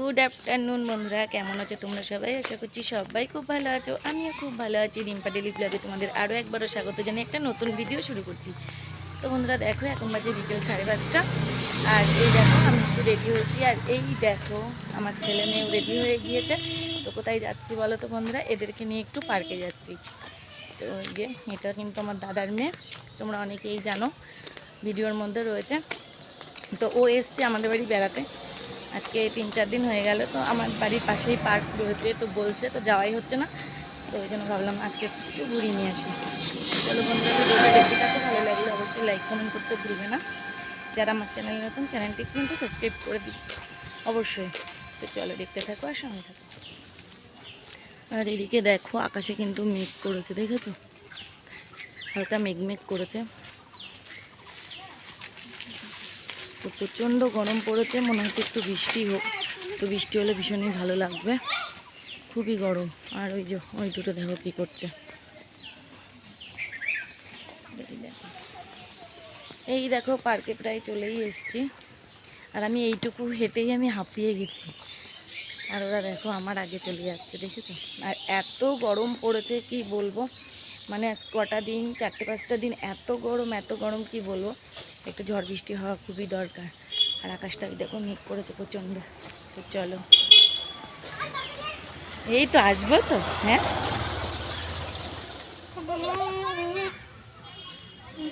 Good afternoon বন্ধুরা। কেমন আছো তোমরা সবাই? আশা করছি সবাই খুব ভালো আছো। আমিও খুব ভালো আছি। রিম্পা ডেলি ব্লগে তোমাদের আরও একবারও স্বাগত জানিয়ে একটা নতুন ভিডিও শুরু করছি। তো বন্ধুরা, দেখো, এখন বাজে বিকেল সাড়ে পাঁচটা। আর এই দেখো, আমি একটু রেডি হয়েছি। আর এই দেখো, আমার ছেলে মেয়েও রেডি হয়ে গিয়েছে। তো কোথায় যাচ্ছি বলো তো বন্ধুরা? এদেরকে নিয়ে একটু পার্কে যাচ্ছি। তো যে, এটা কিন্তু আমার দাদার মেয়ে। তোমরা অনেকেই জানো, ভিডিওর মধ্যে রয়েছে। তো ও এসছে আমাদের বাড়ি বেড়াতে। আজকে তিন চার দিন হয়ে গেল, তো আমার বাড়ির পাশেই পার্ক রয়েছে, তো বলছে তো যাওয়াই হচ্ছে না, তো ওই জন্য ভাবলাম আজকে একটু ঘুরিয়ে নিয়ে আসি। চলো বন্ধুরা দেখতে ভালো লাগলে অবশ্যই লাইক কমেন্ট করতে ভুলবে না। যারা আমার চ্যানেল নতুন চ্যানেলটি কিন্তু সাবস্ক্রাইব করে দিবে। অবশ্যই। তো চলো দেখতে থাকো আর সঙ্গে থাকো। আর এদিকে দেখো, আকাশে কিন্তু মেঘ করেছে, দেখেছ? হালকা মেঘ মেঘ করেছে। তো প্রচণ্ড গরম পড়েছে, মনে হচ্ছে একটু বৃষ্টি হোক। তো বৃষ্টি হলে ভীষণই ভালো লাগবে। খুবই গরম। আর ওই যে, ওই দুটো দেখো কী করছে। এই দেখো। পার্কে প্রায় চলেই এসছি। আর আমি এইটুকু হেঁটেই আমি হাঁপিয়ে গেছি। আর ওরা দেখো আমার আগে চলে যাচ্ছে, দেখেছ? আর এত গরম পড়েছে, কি বলব? মানে কটা দিন, চারটে, পাঁচটা দিন এত গরম এত গরম, কি বলব? একটু ঝড় বৃষ্টি হওয়া খুবই দরকার। আর আকাশটা দেখো, মেঘ করেছে প্রচণ্ড। তো চলো। এই তো আসব তো হ্যাঁ? এই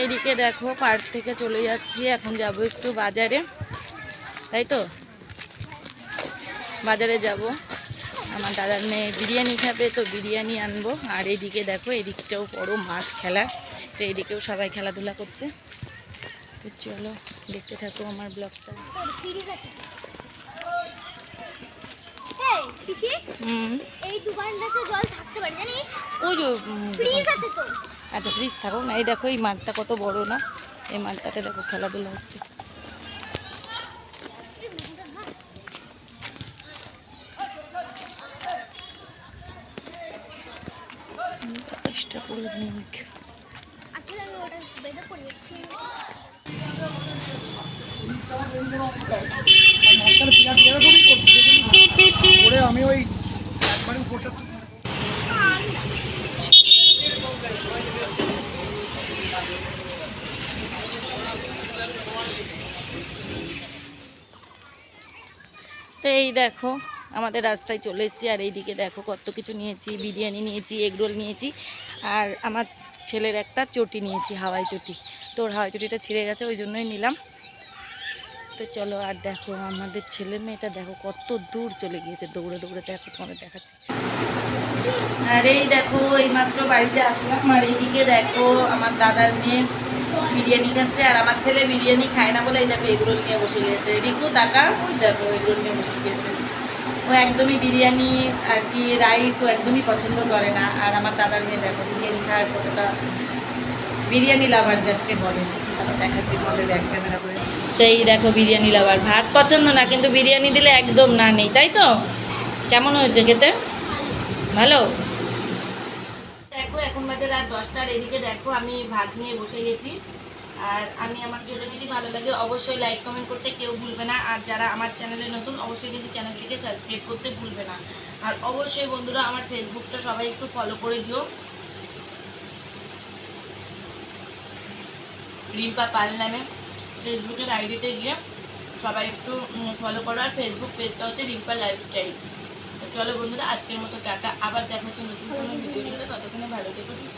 এইদিকে দেখো পার্ক থেকে চলে যাচ্ছি এখন যাব একটু বাজারে। তাই তো? বাজারে যাব। আমার দাদার মেয়ে বিরিয়ানি খাবে তো বিরিয়ানি আনব। আর এইদিকে দেখো এদিকটাও বড় মাঠ খেলা। তো এদিকেও সবাই খেলাধুলা করছে। তো চলো দেখতে থাকো আমার ব্লগটা। এই হুম। এই দোকানটাতে জল থাকতে পারে জানিস? ওই যে ফ্রিজ আছে তো। আচ্ছা ফ্রিজ থাকুক না। এই দেখো, এই মাঠটা কত বড় না? এই মাঠটাতে দেখো খেলাধুলা হচ্ছে। আমি ওই একবারে উপরটা এই দেখো, আমাদের রাস্তায় চলে এসেছি। আর এইদিকে দেখো কত কিছু নিয়েছি, বিরিয়ানি নিয়েছি এগরোল নিয়েছি, আর আমার ছেলের একটা চটি নিয়েছি, হাওয়াই চটি। তো ওর হাওয়াই চটিটা ছিঁড়ে গেছে, ওই জন্যই নিলাম। তো চলো আর দেখো, আমাদের ছেলে মেয়েটা দেখো কত দূর চলে গিয়েছে। দৌড়ে দৌড়ে দেখো, তোমাদের দেখাচ্ছে। আর এই দেখো, এইমাত্র বাড়িতে আসলাম। আর এইদিকে দেখো, আমার দাদার মেয়ে বিরিয়ানি খাচ্ছে আর আমার ছেলে বিরিয়ানি খায় না বলে এই দেখো এগরোল নিয়ে বসে গিয়েছে রিকু টাকা দেখো এগরোল নিয়ে বসে গিয়েছে ও একদমই বিরিয়ানি আর কি রাইস ও একদমই পছন্দ করে না। আর আমার দাদার মেয়ে দেখো, বিরিয়ানি খাওয়ার কতটা বিরিয়ানি লাভার যাকে বলে। দেখাচ্ছি বলে ব্যাক ক্যামেরা করে। এই দেখো বিরিয়ানি লাভার ভাত পছন্দ না, কিন্তু বিরিয়ানি দিলে একদম না নেই, তাই তো? কেমন হয়েছে খেতে? ভালো? বাজে রাত দশটার এদিকে দেখো আমি ভাত নিয়ে বসে গেছি। আর আমি আমার ছোটো যদি ভালো লাগে, অবশ্যই লাইক কমেন্ট করতে কেউ ভুলবে না। আর যারা আমার চ্যানেলে নতুন, অবশ্যই কিন্তু চ্যানেলটিকে সাবস্ক্রাইব করতে ভুলবে না। আর অবশ্যই বন্ধুরা, আমার ফেসবুকটা সবাই একটু ফলো করে দিও। রিম্পা পাল নামে। ফেসবুকের আইডিতে গিয়ে সবাই একটু ফলো করো। আর ফেসবুক পেজটা হচ্ছে রিম্পা লাইফস্টাইল চলো বন্ধুরা, আজকের মতো টাটা। আবার দেখা হচ্ছে নতুন কোনো ভিডিওর সাথে। ততক্ষণে ভালো থেকো, সুস্থ